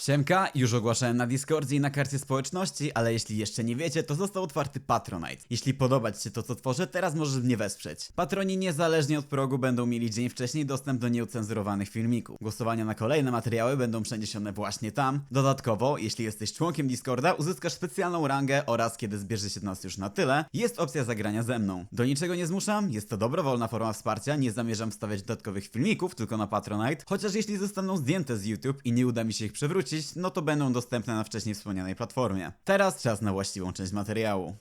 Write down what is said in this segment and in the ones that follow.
Siemka, już ogłaszałem na Discordzie i na karcie społeczności, ale jeśli jeszcze nie wiecie, to został otwarty Patronite. Jeśli podobać Ci się to, co tworzę, teraz możesz mnie wesprzeć. Patroni niezależnie od progu będą mieli dzień wcześniej dostęp do nieucenzurowanych filmików. Głosowania na kolejne materiały będą przeniesione właśnie tam. Dodatkowo, jeśli jesteś członkiem Discorda, uzyskasz specjalną rangę oraz kiedy zbierze się nas już na tyle, jest opcja zagrania ze mną. Do niczego nie zmuszam, jest to dobrowolna forma wsparcia, nie zamierzam wstawiać dodatkowych filmików, tylko na Patronite, chociaż jeśli zostaną zdjęte z YouTube i nie uda mi się ich przewrócić, no to będą dostępne na wcześniej wspomnianej platformie. Teraz czas na właściwą część materiału.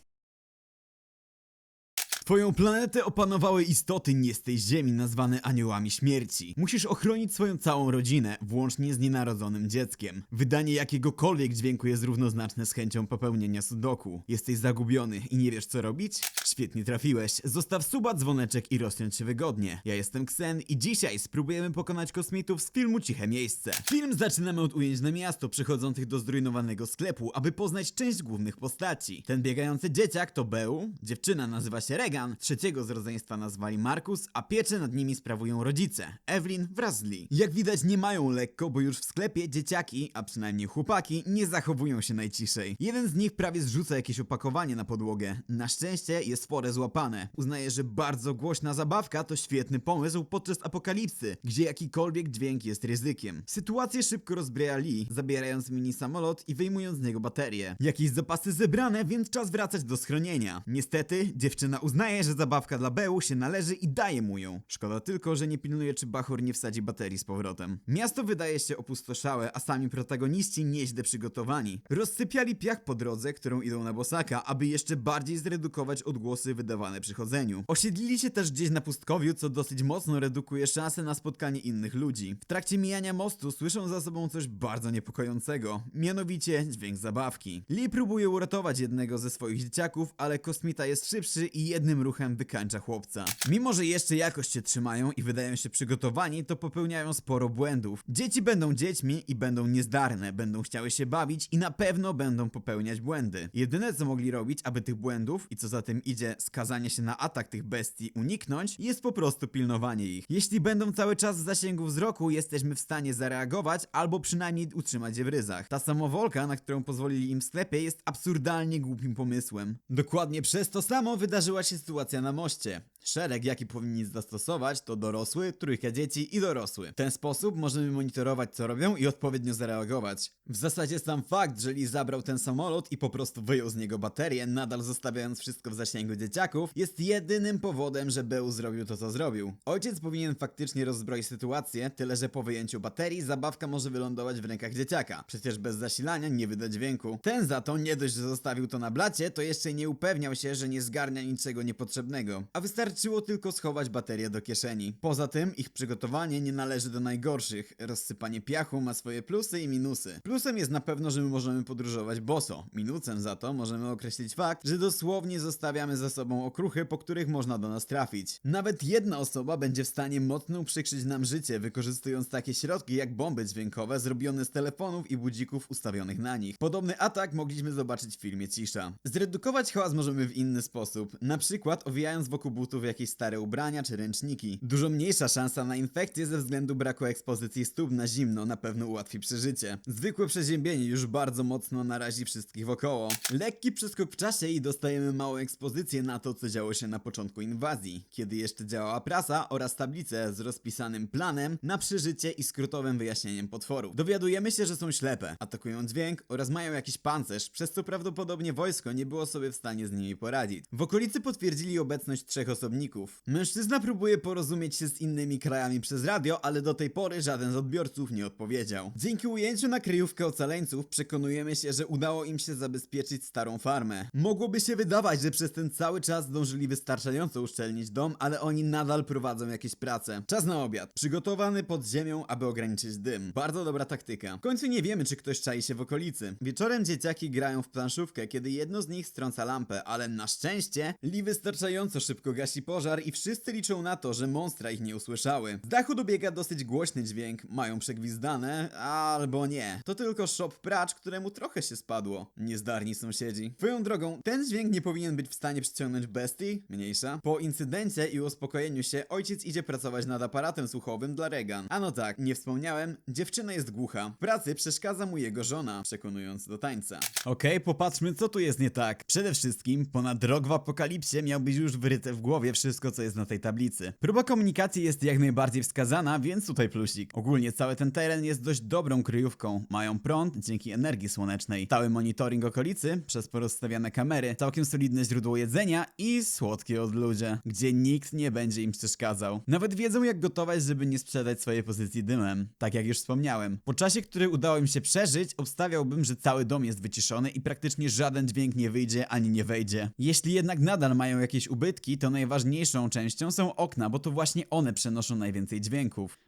Twoją planetę opanowały istoty nie z tej ziemi nazwane aniołami śmierci. Musisz ochronić swoją całą rodzinę, włącznie z nienarodzonym dzieckiem. Wydanie jakiegokolwiek dźwięku jest równoznaczne z chęcią popełnienia sudoku. Jesteś zagubiony i nie wiesz co robić? Świetnie trafiłeś. Zostaw suba, dzwoneczek i rozsiądź się wygodnie. Ja jestem Ksen i dzisiaj spróbujemy pokonać kosmitów z filmu Ciche Miejsce. Film zaczynamy od ujęć na miasto przychodzących do zrujnowanego sklepu, aby poznać część głównych postaci. Ten biegający dzieciak to Beł, dziewczyna nazywa się Regan, trzeciego z rodzeństwa nazwali Markus, a pieczę nad nimi sprawują rodzice, Evelyn wraz z Lee. Jak widać nie mają lekko, bo już w sklepie dzieciaki, a przynajmniej chłopaki, nie zachowują się najciszej. Jeden z nich prawie zrzuca jakieś opakowanie na podłogę. Na szczęście jest spore złapane. Uznaje, że bardzo głośna zabawka to świetny pomysł podczas apokalipsy, gdzie jakikolwiek dźwięk jest ryzykiem. Sytuację szybko rozbraja Lee, zabierając mini samolot i wyjmując z niego baterię. Jakieś zapasy zebrane, więc czas wracać do schronienia. Niestety, dziewczyna uznaje, że zabawka dla Beł się należy i daje mu ją. Szkoda tylko, że nie pilnuje, czy Bachor nie wsadzi baterii z powrotem. Miasto wydaje się opustoszałe, a sami protagoniści nieźle przygotowani. Rozsypiali piach po drodze, którą idą na bosaka, aby jeszcze bardziej zredukować odgłosy wydawane przy chodzeniu. Osiedlili się też gdzieś na pustkowiu, co dosyć mocno redukuje szanse na spotkanie innych ludzi. W trakcie mijania mostu słyszą za sobą coś bardzo niepokojącego, mianowicie dźwięk zabawki. Lee próbuje uratować jednego ze swoich dzieciaków, ale kosmita jest szybszy i jednym ruchem wykańcza chłopca. Mimo, że jeszcze jakoś się trzymają i wydają się przygotowani, to popełniają sporo błędów. Dzieci będą dziećmi i będą niezdarne, będą chciały się bawić i na pewno będą popełniać błędy. Jedyne co mogli robić, aby tych błędów i co za tym idzie skazanie się na atak tych bestii uniknąć, jest po prostu pilnowanie ich. Jeśli będą cały czas w zasięgu wzroku, jesteśmy w stanie zareagować albo przynajmniej utrzymać je w ryzach. Ta samowolka, na którą pozwolili im w sklepie, jest absurdalnie głupim pomysłem. Dokładnie przez to samo wydarzyła się sytuacja na moście. Szereg, jaki powinni zastosować, to dorosły, trójka dzieci i dorosły. W ten sposób możemy monitorować, co robią i odpowiednio zareagować. W zasadzie sam fakt, że Lee zabrał ten samolot i po prostu wyjął z niego baterię, nadal zostawiając wszystko w zasięgu dzieciaków, jest jedynym powodem, że Beł zrobił to, co zrobił. Ojciec powinien faktycznie rozbroić sytuację, tyle że po wyjęciu baterii zabawka może wylądować w rękach dzieciaka. Przecież bez zasilania nie wyda dźwięku. Ten za to nie dość, że zostawił to na blacie, to jeszcze nie upewniał się, że nie zgarnia niczego niepotrzebnego. A wystarczyło tylko schować baterię do kieszeni. Poza tym ich przygotowanie nie należy do najgorszych. Rozsypanie piachu ma swoje plusy i minusy. Plusem jest na pewno, że my możemy podróżować boso. Minusem za to możemy określić fakt, że dosłownie zostawiamy za sobą okruchy, po których można do nas trafić. Nawet jedna osoba będzie w stanie mocno uprzykrzyć nam życie, wykorzystując takie środki jak bomby dźwiękowe zrobione z telefonów i budzików ustawionych na nich. Podobny atak mogliśmy zobaczyć w filmie Cisza. Zredukować hałas możemy w inny sposób, na przykład owijając wokół butów jakieś stare ubrania czy ręczniki. Dużo mniejsza szansa na infekcję ze względu braku ekspozycji stóp na zimno na pewno ułatwi przeżycie. Zwykłe przeziębienie już bardzo mocno narazi wszystkich wokoło. Lekki przeskok w czasie i dostajemy małą ekspozycję na to, co działo się na początku inwazji, kiedy jeszcze działała prasa oraz tablice z rozpisanym planem na przeżycie i skrótowym wyjaśnieniem potworów. Dowiadujemy się, że są ślepe, atakują dźwięk oraz mają jakiś pancerz, przez co prawdopodobnie wojsko nie było sobie w stanie z nimi poradzić. W okolicy potwierdzili obecność trzech osobników. Mężczyzna próbuje porozumieć się z innymi krajami przez radio, ale do tej pory żaden z odbiorców nie odpowiedział. Dzięki ujęciu na kryjówkę ocaleńców przekonujemy się, że udało im się zabezpieczyć starą farmę. Mogłoby się wydawać, że przez ten cały czas zdążyli wystarczająco uszczelnić dom, ale oni nadal prowadzą jakieś prace. Czas na obiad. Przygotowany pod ziemią, aby ograniczyć dym. Bardzo dobra taktyka. W końcu nie wiemy, czy ktoś czai się w okolicy. Wieczorem dzieciaki grają w planszówkę, kiedy jedno z nich strąca lampę, ale na szczęście Lee wystarczająco szybko gasi pożar i wszyscy liczą na to, że monstra ich nie usłyszały. Z dachu dobiega dosyć głośny dźwięk, mają przegwizdane, albo nie. To tylko szop pracz, któremu trochę się spadło. Niezdarni sąsiedzi. Swoją drogą, ten dźwięk nie powinien być w stanie ściągnąć bestii? Mniejsza. Po incydencie i uspokojeniu się, ojciec idzie pracować nad aparatem słuchowym dla Regan. A no tak, nie wspomniałem, dziewczyna jest głucha. W pracy przeszkadza mu jego żona, przekonując do tańca. Okej, popatrzmy co tu jest nie tak. Przede wszystkim, ponad rok w apokalipsie miał być już wyryte w głowie wszystko co jest na tej tablicy. Próba komunikacji jest jak najbardziej wskazana, więc tutaj plusik. Ogólnie cały ten teren jest dość dobrą kryjówką. Mają prąd dzięki energii słonecznej. Cały monitoring okolicy przez porozstawiane kamery, całkiem solidne źródło jedzenia i słodkie odludzie, gdzie nikt nie będzie im przeszkadzał. Nawet wiedzą jak gotować, żeby nie sprzedać swojej pozycji dymem. Tak jak już wspomniałem. Po czasie, który udało im się przeżyć, obstawiałbym, że cały dom jest wyciszony i praktycznie żaden dźwięk nie wyjdzie ani nie wejdzie. Jeśli jednak nadal mają jakieś ubytki, to najważniejszą częścią są okna, bo to właśnie one przenoszą najwięcej dźwięków.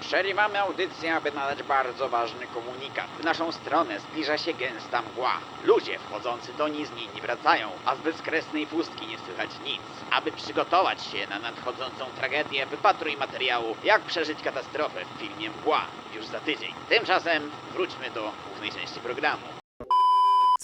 Przerywamy audycję, aby nadać bardzo ważny komunikat. W naszą stronę zbliża się gęsta mgła. Ludzie wchodzący do niej z niej nie wracają, a z bezkresnej pustki nie słychać nic. Aby przygotować się na nadchodzącą tragedię, wypatruj materiału Jak przeżyć katastrofę w filmie Mgła już za tydzień. Tymczasem wróćmy do głównej części programu.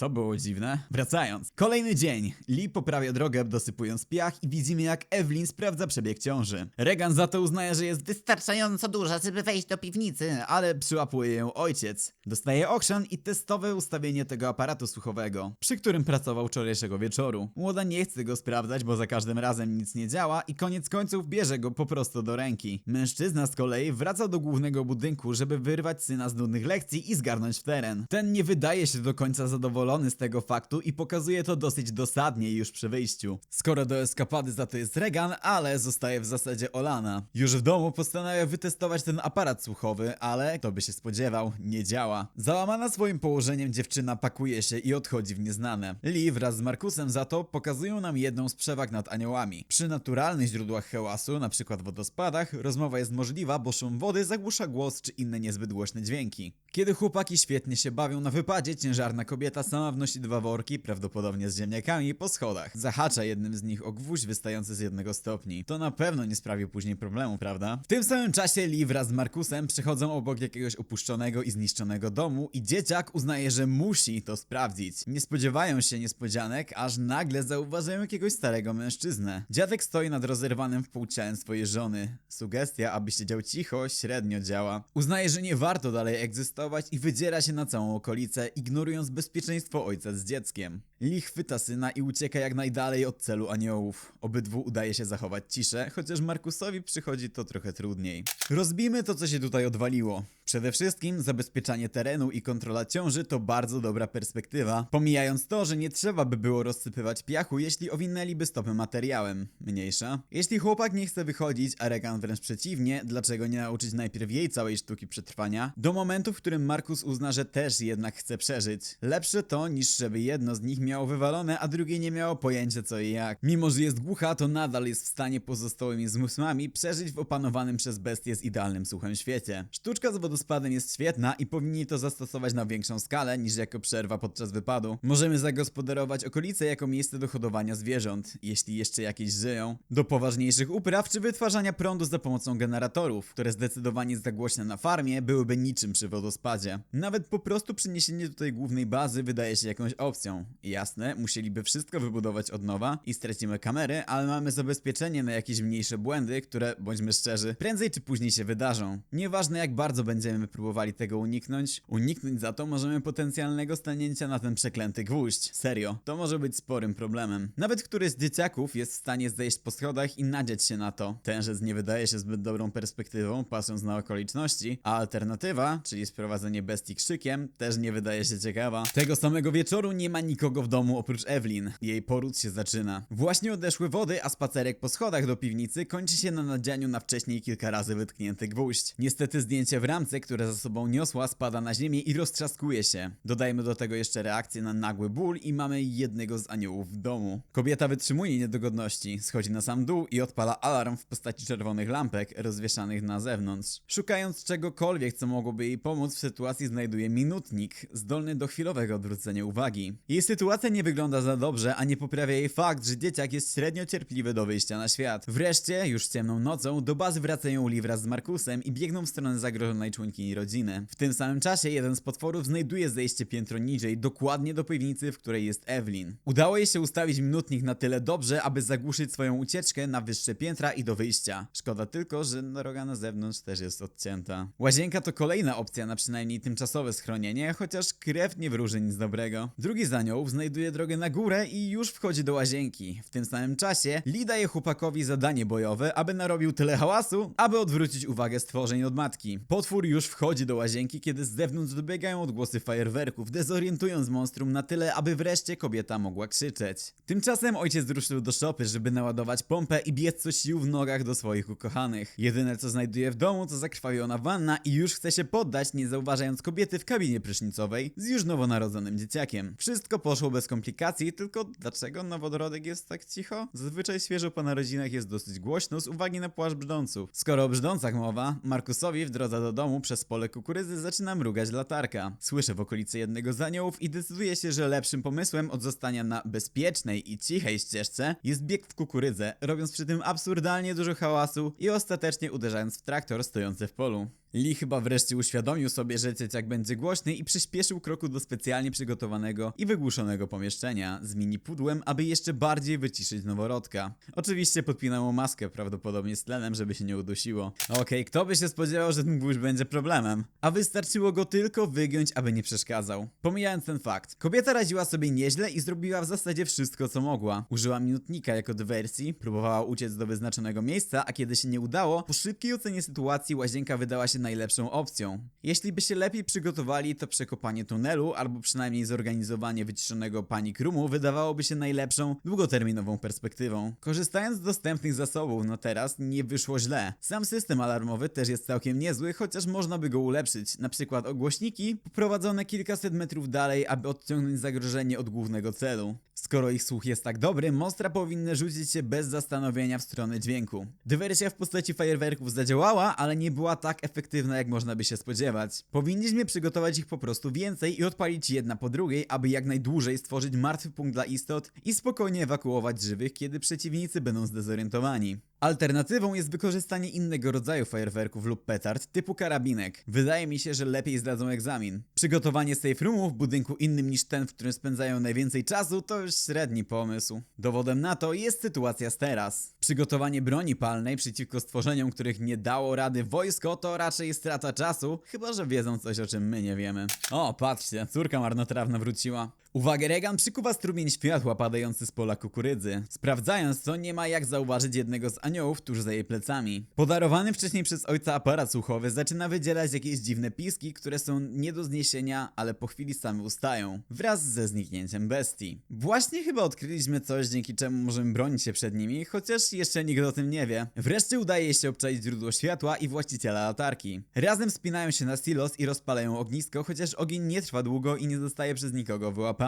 Co było dziwne? Wracając. Kolejny dzień. Lee poprawia drogę, dosypując piach i widzimy jak Evelyn sprawdza przebieg ciąży. Regan za to uznaje, że jest wystarczająco duża, żeby wejść do piwnicy, ale przyłapuje ją ojciec. Dostaje okrzan i testowe ustawienie tego aparatu słuchowego, przy którym pracował wczorajszego wieczoru. Młoda nie chce go sprawdzać, bo za każdym razem nic nie działa i koniec końców bierze go po prostu do ręki. Mężczyzna z kolei wraca do głównego budynku, żeby wyrwać syna z nudnych lekcji i zgarnąć w teren. Ten nie wydaje się do końca zadowolony z tego faktu i pokazuje to dosyć dosadnie już przy wyjściu. Skoro do eskapady za to jest Regan, ale zostaje w zasadzie Olana. Już w domu postanawia wytestować ten aparat słuchowy, ale kto by się spodziewał, nie działa. Załamana swoim położeniem dziewczyna pakuje się i odchodzi w nieznane. Lee wraz z Markusem za to pokazują nam jedną z przewag nad aniołami. Przy naturalnych źródłach hałasu, np. wodospadach, rozmowa jest możliwa, bo szum wody zagłusza głos czy inne niezbyt głośne dźwięki. Kiedy chłopaki świetnie się bawią na wypadzie, ciężarna kobieta sama wnosi dwa worki, prawdopodobnie z ziemniakami, po schodach. Zahacza jednym z nich o gwóźdź wystający z jednego stopni. To na pewno nie sprawi później problemu, prawda? W tym samym czasie Lee wraz z Markusem przechodzą obok jakiegoś opuszczonego i zniszczonego domu i dzieciak uznaje, że musi to sprawdzić. Nie spodziewają się niespodzianek, aż nagle zauważają jakiegoś starego mężczyznę. Dziadek stoi nad rozerwanym w pół ciałem swojej żony. Sugestia, aby siedział cicho, średnio działa. Uznaje, że nie warto dalej egzystować i wydziera się na całą okolicę, ignorując bezpieczeństwo ojca z dzieckiem. Lee chwyta syna i ucieka jak najdalej od celu aniołów. Obydwu udaje się zachować ciszę, chociaż Markusowi przychodzi to trochę trudniej. Rozbijmy to, co się tutaj odwaliło. Przede wszystkim zabezpieczanie terenu i kontrola ciąży to bardzo dobra perspektywa, pomijając to, że nie trzeba by było rozsypywać piachu, jeśli owinęliby stopy materiałem. Mniejsza. Jeśli chłopak nie chce wychodzić, a Regan wręcz przeciwnie, dlaczego nie nauczyć najpierw jej całej sztuki przetrwania? Do momentu, w którym Markus uzna, że też jednak chce przeżyć. Lepsze to, niż żeby jedno z nich miało wywalone, a drugie nie miało pojęcia co i jak. Mimo, że jest głucha, to nadal jest w stanie pozostałymi zmysłami przeżyć w opanowanym przez bestię z idealnym słuchem świecie. Sztuczka z wodospadem jest świetna i powinni to zastosować na większą skalę niż jako przerwa podczas wypadu. Możemy zagospodarować okolice jako miejsce do hodowania zwierząt, jeśli jeszcze jakieś żyją, do poważniejszych upraw czy wytwarzania prądu za pomocą generatorów, które zdecydowanie za głośne na farmie byłyby niczym przy wodospadzie. Nawet po prostu przeniesienie do tej głównej bazy wydaje się jakąś opcją. Jasne, musieliby wszystko wybudować od nowa i stracimy kamery, ale mamy zabezpieczenie na jakieś mniejsze błędy, które, bądźmy szczerzy, prędzej czy później się wydarzą. Nieważne jak bardzo będziemy próbowali tego uniknąć, uniknąć za to możemy potencjalnego stanięcia na ten przeklęty gwóźdź. Serio, to może być sporym problemem. Nawet któryś z dzieciaków jest w stanie zejść po schodach i nadzieć się na to. Tenżec nie wydaje się zbyt dobrą perspektywą, patrząc na okoliczności, a alternatywa, czyli sprowadzenie bestii krzykiem, też nie wydaje się ciekawa. Tego samego wieczoru nie ma nikogo w domu oprócz Evelyn. Jej poród się zaczyna. Właśnie odeszły wody, a spacerek po schodach do piwnicy kończy się na nadzianiu na wcześniej kilka razy wytknięty gwóźdź. Niestety zdjęcie w ramce, które za sobą niosła, spada na ziemię i roztrzaskuje się. Dodajmy do tego jeszcze reakcję na nagły ból i mamy jednego z aniołów w domu. Kobieta wytrzymuje niedogodności, schodzi na sam dół i odpala alarm w postaci czerwonych lampek rozwieszanych na zewnątrz. Szukając czegokolwiek, co mogłoby jej pomóc w sytuacji znajduje minutnik, zdolny do chwilowego odwrócenia uwagi. Jej sytuacja Sytuacja nie wygląda za dobrze, a nie poprawia jej fakt, że dzieciak jest średnio cierpliwy do wyjścia na świat. Wreszcie, już ciemną nocą, do bazy wracają Lee wraz z Markusem i biegną w stronę zagrożonej członkini rodziny. W tym samym czasie jeden z potworów znajduje zejście piętro niżej, dokładnie do piwnicy, w której jest Evelyn. Udało jej się ustawić minutnik na tyle dobrze, aby zagłuszyć swoją ucieczkę na wyższe piętra i do wyjścia. Szkoda tylko, że droga na zewnątrz też jest odcięta. Łazienka to kolejna opcja na przynajmniej tymczasowe schronienie, chociaż krew nie wróży nic dobrego. Drugi z aniołów znajduje drogę na górę i już wchodzi do łazienki. W tym samym czasie Lee daje chłopakowi zadanie bojowe, aby narobił tyle hałasu, aby odwrócić uwagę stworzeń od matki. Potwór już wchodzi do łazienki, kiedy z zewnątrz dobiegają odgłosy fajerwerków, dezorientując monstrum na tyle, aby wreszcie kobieta mogła krzyczeć. Tymczasem ojciec ruszył do szopy, żeby naładować pompę i biec co sił w nogach do swoich ukochanych. Jedyne co znajduje w domu to zakrwawiona wanna i już chce się poddać, nie zauważając kobiety w kabinie prysznicowej z już nowonarodzonym dzieciakiem. Wszystko poszło bez komplikacji, tylko dlaczego nowodorodek jest tak cicho? Zazwyczaj świeżo po narodzinach jest dosyć głośno z uwagi na płaszcz brzdąców. Skoro o brzdącach mowa, Markusowi w drodze do domu przez pole kukurydzy zaczyna mrugać latarka. Słyszę w okolicy jednego z aniołów i decyduje się, że lepszym pomysłem od zostania na bezpiecznej i cichej ścieżce jest bieg w kukurydzę, robiąc przy tym absurdalnie dużo hałasu i ostatecznie uderzając w traktor stojący w polu. Lee chyba wreszcie uświadomił sobie, że dzieciak będzie głośny i przyspieszył kroku do specjalnie przygotowanego i wygłuszonego pomieszczenia z mini pudłem, aby jeszcze bardziej wyciszyć noworodka. Oczywiście podpinał mu maskę, prawdopodobnie z tlenem, żeby się nie udusiło. Okej, kto by się spodziewał, że ten gwóźdź będzie problemem? A wystarczyło go tylko wygiąć, aby nie przeszkadzał. Pomijając ten fakt, kobieta radziła sobie nieźle i zrobiła w zasadzie wszystko, co mogła. Użyła minutnika jako dywersji, próbowała uciec do wyznaczonego miejsca, a kiedy się nie udało, po szybkiej ocenie sytuacji łazienka wydała się najlepszą opcją. Jeśli by się lepiej przygotowali, to przekopanie tunelu, albo przynajmniej zorganizowanie wyciszonego panik roomu wydawałoby się najlepszą, długoterminową perspektywą. Korzystając z dostępnych zasobów, no teraz nie wyszło źle. Sam system alarmowy też jest całkiem niezły, chociaż można by go ulepszyć. Na przykład ogłośniki poprowadzone kilkaset metrów dalej, aby odciągnąć zagrożenie od głównego celu. Skoro ich słuch jest tak dobry, monstra powinny rzucić się bez zastanowienia w stronę dźwięku. Dywersja w postaci fajerwerków zadziałała, ale nie była tak efektywna jak można by się spodziewać. Powinniśmy przygotować ich po prostu więcej i odpalić jedna po drugiej, aby jak najdłużej stworzyć martwy punkt dla istot i spokojnie ewakuować żywych, kiedy przeciwnicy będą zdezorientowani. Alternatywą jest wykorzystanie innego rodzaju fajerwerków lub petard typu karabinek. Wydaje mi się, że lepiej zdadzą egzamin. Przygotowanie safe roomu w budynku innym niż ten, w którym spędzają najwięcej czasu to już średni pomysł. Dowodem na to jest sytuacja z teraz. Przygotowanie broni palnej przeciwko stworzeniom, których nie dało rady wojsko to raczej strata czasu, chyba że wiedzą coś o czym my nie wiemy. O, patrzcie, córka marnotrawna wróciła. Uwagę Regan przykuwa strumień światła padający z pola kukurydzy. Sprawdzając to, nie ma jak zauważyć jednego z aniołów tuż za jej plecami. Podarowany wcześniej przez ojca aparat słuchowy zaczyna wydzielać jakieś dziwne piski, które są nie do zniesienia, ale po chwili same ustają. Wraz ze zniknięciem bestii. Właśnie chyba odkryliśmy coś, dzięki czemu możemy bronić się przed nimi, chociaż jeszcze nikt o tym nie wie. Wreszcie udaje się obczaić źródło światła i właściciela latarki. Razem spinają się na silos i rozpalają ognisko, chociaż ogień nie trwa długo i nie zostaje przez nikogo wyłapany.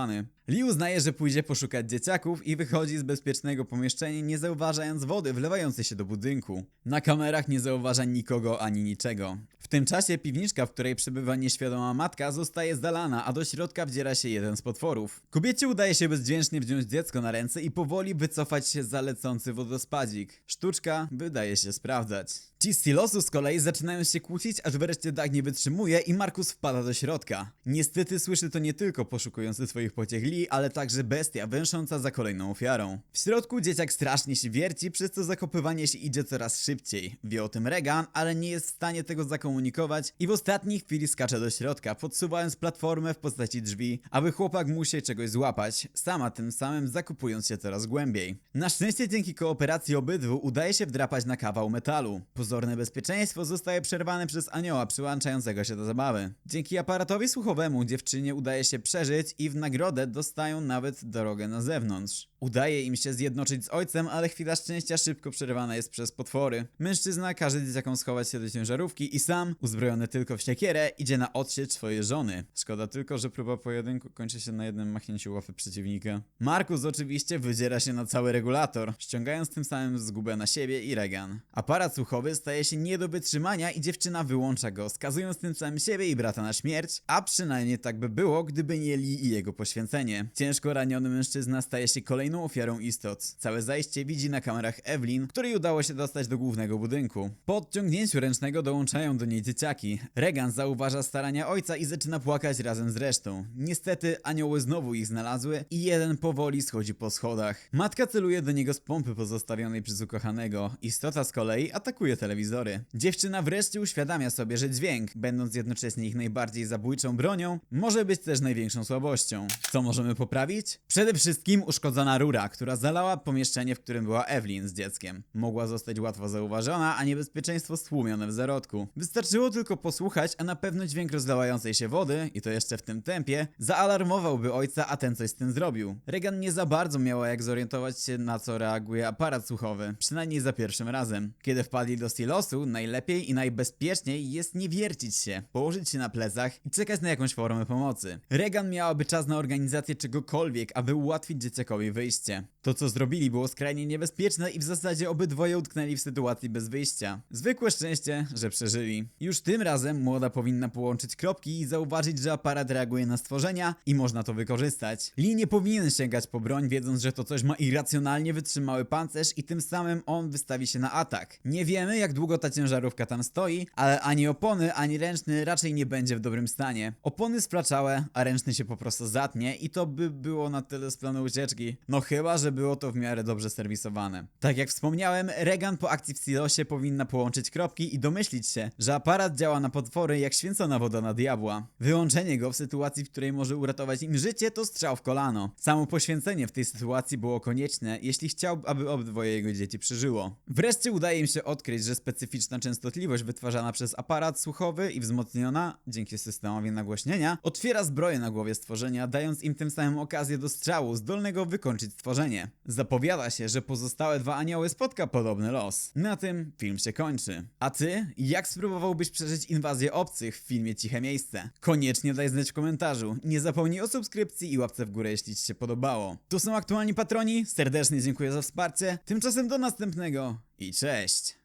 Lee uznaje, że pójdzie poszukać dzieciaków i wychodzi z bezpiecznego pomieszczenia, nie zauważając wody wlewającej się do budynku. Na kamerach nie zauważa nikogo ani niczego. W tym czasie piwniczka, w której przebywa nieświadoma matka, zostaje zalana, a do środka wdziera się jeden z potworów. Kobiecie udaje się bezdźwięcznie wziąć dziecko na ręce i powoli wycofać się za lecący wodospadzik. Sztuczka wydaje się sprawdzać. Ci z silosu z kolei zaczynają się kłócić, aż wreszcie Dag nie wytrzymuje i Markus wpada do środka. Niestety słyszy to nie tylko poszukujący swoich pociech Lee, ale także bestia węsząca za kolejną ofiarą. W środku dzieciak strasznie się wierci, przez co zakopywanie się idzie coraz szybciej. Wie o tym Regan, ale nie jest w stanie tego zakomunikować i w ostatniej chwili skacze do środka, podsuwając platformę w postaci drzwi, aby chłopak mógł się czegoś złapać, sama tym samym zakupując się coraz głębiej. Na szczęście dzięki kooperacji obydwu udaje się wdrapać na kawał metalu. Pozorne bezpieczeństwo zostaje przerwane przez anioła przyłączającego się do zabawy. Dzięki aparatowi słuchowemu dziewczynie udaje się przeżyć i w nagrodę dostają nawet drogę na zewnątrz. Udaje im się zjednoczyć z ojcem, ale chwila szczęścia szybko przerywana jest przez potwory. Mężczyzna każe dzieciakom schować się do ciężarówki i sam, uzbrojony tylko w siekierę, idzie na odsiecz swojej żony. Szkoda tylko, że próba pojedynku kończy się na jednym machnięciu łapy przeciwnika. Markus oczywiście wydziera się na cały regulator, ściągając tym samym zgubę na siebie i Regan. Aparat słuchowy staje się nie do wytrzymania i dziewczyna wyłącza go, skazując tym samym siebie i brata na śmierć, a przynajmniej tak by było, gdyby nie Lee i jego poświęcenie. Ciężko raniony mężczyzna staje się kolejną ofiarą istot. Całe zajście widzi na kamerach Evelyn, której udało się dostać do głównego budynku. Po odciągnięciu ręcznego dołączają do niej dzieciaki. Regan zauważa starania ojca i zaczyna płakać razem z resztą. Niestety anioły znowu ich znalazły i jeden powoli schodzi po schodach. Matka celuje do niego z pompy pozostawionej przez ukochanego. Istota z kolei atakuje telewizory. Dziewczyna wreszcie uświadamia sobie, że dźwięk, będąc jednocześnie ich najbardziej zabójczą bronią, może być też największą słabością. Co możemy poprawić? Przede wszystkim uszkodzona rura, która zalała pomieszczenie, w którym była Evelyn z dzieckiem. Mogła zostać łatwo zauważona, a niebezpieczeństwo stłumione w zarodku. Wystarczyło tylko posłuchać, a na pewno dźwięk rozlewającej się wody, i to jeszcze w tym tempie, zaalarmowałby ojca, a ten coś z tym zrobił. Regan nie za bardzo miała jak zorientować się, na co reaguje aparat słuchowy, przynajmniej za pierwszym razem. Kiedy wpadli do silosu, najlepiej i najbezpieczniej jest nie wiercić się, położyć się na plecach i czekać na jakąś formę pomocy. Regan miałaby czas na organizację czegokolwiek, aby ułatwić dzieciakowi wyjście. есть э, To, co zrobili, było skrajnie niebezpieczne i w zasadzie obydwoje utknęli w sytuacji bez wyjścia. Zwykłe szczęście, że przeżyli. Już tym razem młoda powinna połączyć kropki i zauważyć, że aparat reaguje na stworzenia i można to wykorzystać. Lee nie powinien sięgać po broń, wiedząc, że to coś ma irracjonalnie wytrzymały pancerz i tym samym on wystawi się na atak. Nie wiemy, jak długo ta ciężarówka tam stoi, ale ani opony, ani ręczny raczej nie będzie w dobrym stanie. Opony splaczałe, a ręczny się po prostu zatnie i to by było na tyle z planu ucieczki. No chyba, że było to w miarę dobrze serwisowane. Tak jak wspomniałem, Regan po akcji w silosie powinna połączyć kropki i domyślić się, że aparat działa na potwory jak święcona woda na diabła. Wyłączenie go w sytuacji, w której może uratować im życie, to strzał w kolano. Samo poświęcenie w tej sytuacji było konieczne, jeśli chciał, aby obydwoje jego dzieci przeżyło. Wreszcie udaje im się odkryć, że specyficzna częstotliwość wytwarzana przez aparat słuchowy i wzmocniona, dzięki systemowi nagłośnienia, otwiera zbroję na głowie stworzenia, dając im tym samym okazję do strzału zdolnego wykończyć stworzenie. Zapowiada się, że pozostałe dwa anioły spotka podobny los. Na tym film się kończy. A ty, jak spróbowałbyś przeżyć inwazję obcych w filmie Ciche Miejsce? Koniecznie daj znać w komentarzu. Nie zapomnij o subskrypcji i łapce w górę, jeśli ci się podobało. To są aktualni patroni, serdecznie dziękuję za wsparcie. Tymczasem do następnego i cześć!